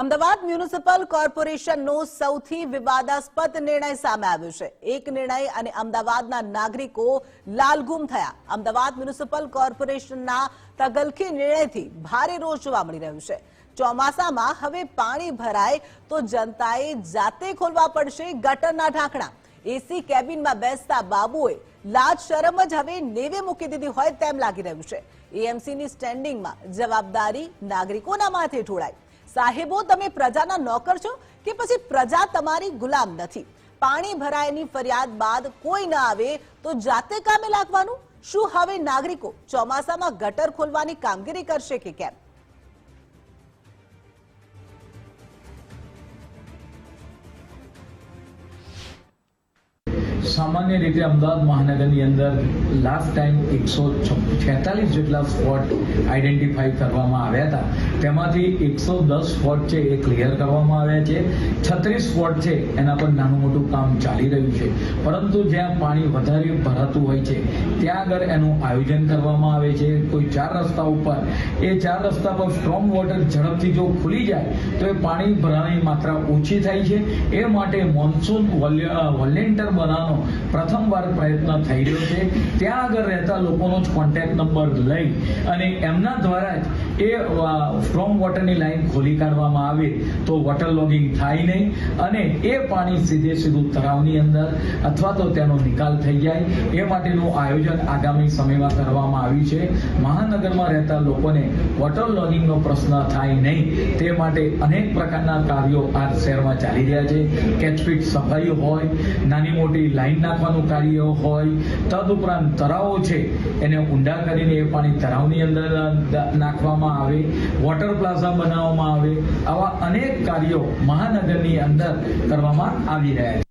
Ahmedabad municipal કોર્પોરેશનનો સૌથી વિવાદાસ્પદ નિર્ણય સામે આવ્યો છે. એક નિર્ણય અને અમદાવાદના નાગરિકો લાલગુમ થયા. અમદાવાદ મ્યુનિસિપલ કોર્પોરેશનના તગલખી નિર્ણયથી ભારે રોષ જોવા મળી રહ્યું છે. ચોમાસામાં હવે પાણી ભરાય તો જનતાએ જાતે ખોલવા પડશે ગટરના ઢાંકણા. એસી કેબિનમાં બેસતા બાબુએ લાજ શરમ જ હવે નેવે મૂકી દીધી હોય તેમ લાગી રહ્યું છે. એએમસીની સ્ટેન્ડિંગમાં જવાબદારી નાગરિકોના માથે ઢોળાઈ. સાહેબો, તમે પ્રજાના નોકર છો કે પછી પ્રજા તમારી ગુલામ નથી? પાણી ભરાયની ફરિયાદ બાદ કોઈ ના આવે તો જાતે કામે લાગવાનું? શું હવે નાગરિકો ચોમાસામાં ગટર ખોલવાની કામગીરી કરશે કે કેમ? સામાન્ય રીતે અમદાવાદ મહાનગરની અંદર લાસ્ટ ટાઈમ એકસો છેતાલીસ જેટલા સ્પોટ આઈડેન્ટિફાઈ કરવામાં આવ્યા હતા. તેમાંથી એકસો દસ સ્પોટ છે એ ક્લિયર કરવામાં આવ્યા છે. છત્રીસ સ્પોટ છે એના પર નાનું મોટું કામ ચાલી રહ્યું છે. પરંતુ જ્યાં પાણી વધારે ભરાતું હોય છે, ત્યાં આગળ એનું આયોજન કરવામાં આવે છે. કોઈ ચાર રસ્તા ઉપર. એ ચાર રસ્તા પર સ્ટ્રોંગ વોટર ઝડપથી જો ખુલી જાય, તો એ પાણી ભરાવાની માત્રા ઓછી થાય છે. એ માટે મોન્સૂન વોલેન્ટર બનાવવાનો પ્રથમવાર પ્રયત્ન થઈ રહ્યો છે. ત્યાં આગળ રહેતા લોકોનો જ કોન્ટેક્ટ નંબર લઈ અને એમના દ્વારા જ એ સ્ટ્રોંગ વોટરની લાઈન ખોલી કાઢવામાં આવે તો વોટર લોગિંગ થાય નહીં અને એ પાણી સીધે સીધું તળાવની અંદર અથવા તો તેનો નિકાલ થઈ જાય. એ માટેનું આયોજન આગામી સમયમાં કરવામાં આવ્યું છે. મહાનગરમાં રહેતા લોકોને વોટર લોગિંગનો પ્રશ્ન થાય નહીં. તે માટે અનેક પ્રકારના કાર્યો આ શહેરમાં ચાલી રહ્યા છે. કેચપીટ સફાઈ હોય, નાની મોટી લાઈન નાખવાનું કાર્ય હોય, તદુપરાંત તળાવો છે. એને ઊંડા કરીને એ પાણી તળાવની અંદર નાખવામાં આવે. વોટર પ્લાઝા બનાવવામાં આવે આવા અનેક કાર્યો મહાનગરની અંદર કરવામાં આવી રહ્યા છે.